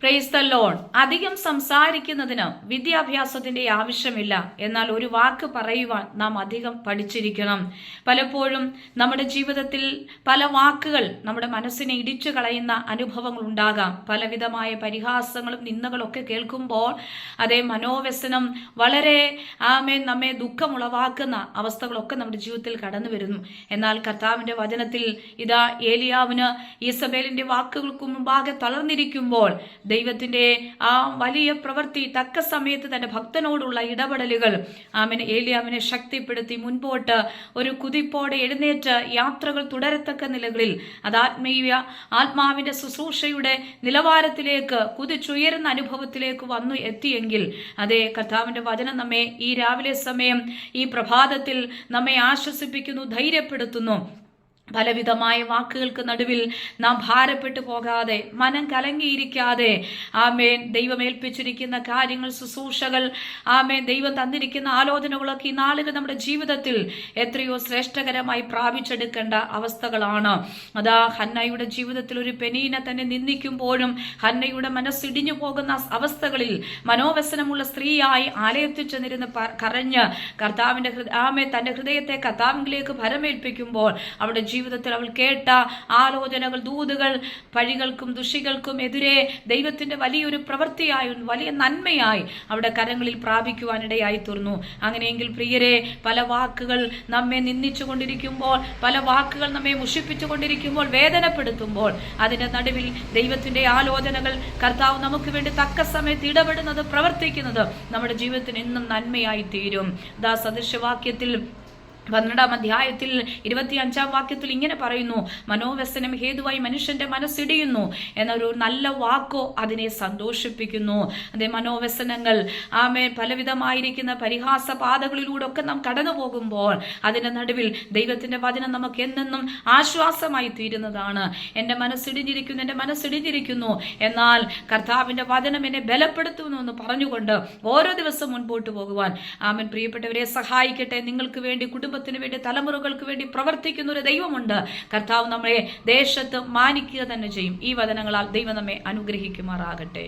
Praise the loan അധികം സംസാരിക്കുന്നതിന് വിദ്യാഭ്യാസത്തിന്റെ ആവശ്യമില്ല. എന്നാൽ ഒരു വാക്ക് പറയുവാൻ നാം അധികം പഠിച്ചിരിക്കണം. പലപ്പോഴും നമ്മുടെ ജീവിതത്തിൽ പല വാക്കുകൾ നമ്മുടെ മനസ്സിനെ ഇടിച്ചു കളയുന്ന അനുഭവങ്ങൾ ഉണ്ടാകാം. പലവിധമായ പരിഹാസങ്ങളും നിന്ദകളും ഒക്കെ കേൾക്കുമ്പോൾ അതേ മനോവ്യസനം വളരെ ആമേ നമ്മെ ദുഃഖമുളവാക്കുന്ന അവസ്ഥകളൊക്കെ നമ്മുടെ ജീവിതത്തിൽ കടന്നു വരുന്നു. എന്നാൽ കർത്താവിന്റെ വചനത്തിൽ ഇതാ ഏലിയാവിന് ഈസബേലിന്റെ വാക്കുകൾക്ക് മുമ്പാകെ തളർന്നിരിക്കുമ്പോൾ ദൈവത്തിന്റെ ആ വലിയ പ്രവൃത്തി തക്ക സമയത്ത് തന്റെ ഭക്തനോടുള്ള ഇടപെടലുകൾ. ആമൻ. ഏലിയാമിനെ ശക്തിപ്പെടുത്തി മുൻപോട്ട് ഒരു കുതിപ്പോടെ എഴുന്നേറ്റ് യാത്രകൾ തുടരത്തക്ക നിലകളിൽ അത് ആത്മീയ ആത്മാവിന്റെ ശുശ്രൂഷയുടെ നിലവാരത്തിലേക്ക് കുതിച്ചുയരുന്ന അനുഭവത്തിലേക്ക് വന്നു എത്തിയെങ്കിൽ അതേ കർത്താവിന്റെ വചനം നമ്മെ ഈ രാവിലെ സമയം ഈ പ്രഭാതത്തിൽ നമ്മെ ആശ്വസിപ്പിക്കുന്നു ധൈര്യപ്പെടുത്തുന്നു. പലവിധമായ വാക്കുകൾക്ക് നടുവിൽ നാം ഭാരപ്പെട്ടു പോകാതെ മനം കലങ്ങിയിരിക്കാതെ ആമേൻ ദൈവമേൽപ്പിച്ചിരിക്കുന്ന കാര്യങ്ങൾ ശുശ്രൂഷകൾ ആമേൻ ദൈവം തന്നിരിക്കുന്ന ആലോചനകളൊക്കെ ഈ നാളുകൾ നമ്മുടെ ജീവിതത്തിൽ എത്രയോ ശ്രേഷ്ഠകരമായി പ്രാപിച്ചെടുക്കേണ്ട അവസ്ഥകളാണ്. അതാ ഹന്നയുടെ ജീവിതത്തിൽ ഒരു പെനീനെ തന്നെ നിന്ദിക്കുമ്പോഴും ഹന്നയുടെ മനസ്സിടിഞ്ഞു പോകുന്ന അവസ്ഥകളിൽ മനോവ്യസനമുള്ള സ്ത്രീയായി ആലയത്തിൽ ചെന്നിരുന്ന് കരഞ്ഞ് കർത്താവിന്റെ ആമേ തന്റെ ഹൃദയത്തെ കർത്താവിലേക്ക് ഭരമേൽപ്പിക്കുമ്പോൾ അവളുടെ ജീവിതത്തിൽ അവൾ കേട്ട ആലോചനകൾ ദൂതുകൾ പഴികൾക്കും ദുഷികൾക്കും എതിരെ ദൈവത്തിന്റെ വലിയൊരു പ്രവൃത്തിയായി വലിയ നന്മയായി അവിടെ കരങ്ങളിൽ പ്രാപിക്കുവാനിടയായി തീർന്നു. അങ്ങനെയെങ്കിൽ പ്രിയരെ പല വാക്കുകൾ നമ്മെ നിന്ദിച്ചു കൊണ്ടിരിക്കുമ്പോൾ പല വാക്കുകൾ നമ്മെ മുഷിപ്പിച്ചു കൊണ്ടിരിക്കുമ്പോൾ വേദനപ്പെടുത്തുമ്പോൾ അതിന്റെ നടുവിൽ ദൈവത്തിന്റെ ആലോചനകൾ കർത്താവ് നമുക്ക് വേണ്ടി തക്ക സമയത്ത് ഇടപെടുന്നത് പ്രവർത്തിക്കുന്നത് നമ്മുടെ ജീവിതത്തിന് എന്നും നന്മയായി തീരും. ദാ സദൃശവാക്യത്തിൽ പന്ത്രണ്ടാം അധ്യായത്തിൽ ഇരുപത്തി അഞ്ചാം വാക്യത്തിൽ ഇങ്ങനെ പറയുന്നു മനോവ്യസനം ഹേതുവായി മനുഷ്യന്റെ മനസ്സിടിയുന്നു എന്നൊരു നല്ല വാക്കോ അതിനെ സന്തോഷിപ്പിക്കുന്നു. അതേ മനോവ്യസനങ്ങൾ ആമേ പലവിധമായിരിക്കുന്ന പരിഹാസ പാതകളിലൂടെ ഒക്കെ നാം കടന്നു പോകുമ്പോൾ അതിന്റെ നടുവിൽ ദൈവത്തിന്റെ വചനം നമുക്ക് എന്നെന്നും ആശ്വാസമായി തീരുന്നതാണ്. എന്റെ മനസ്സിടിഞ്ഞിരിക്കുന്നു എന്റെ മനസ്സിടിഞ്ഞിരിക്കുന്നു. എന്നാൽ കർത്താവിന്റെ വചനം എന്നെ ബലപ്പെടുത്തുന്നു എന്ന് പറഞ്ഞുകൊണ്ട് ഓരോ ദിവസം മുൻപോട്ട് പോകുവാൻ. ആമൻ. പ്രിയപ്പെട്ടവരെ സഹായിക്കട്ടെ. നിങ്ങൾക്ക് വേണ്ടി കുടുംബത്തിന് വേണ്ടി തലമുറകൾക്ക് വേണ്ടി പ്രവർത്തിക്കുന്ന ഒരു ദൈവമുണ്ട്. കർത്താവ് നമ്മളെ ദേശത്ത് മാനിക്കുക തന്നെ ചെയ്യും. ഈ വചനങ്ങളാൽ ദൈവം നമ്മെ അനുഗ്രഹിക്കുമാറാകട്ടെ.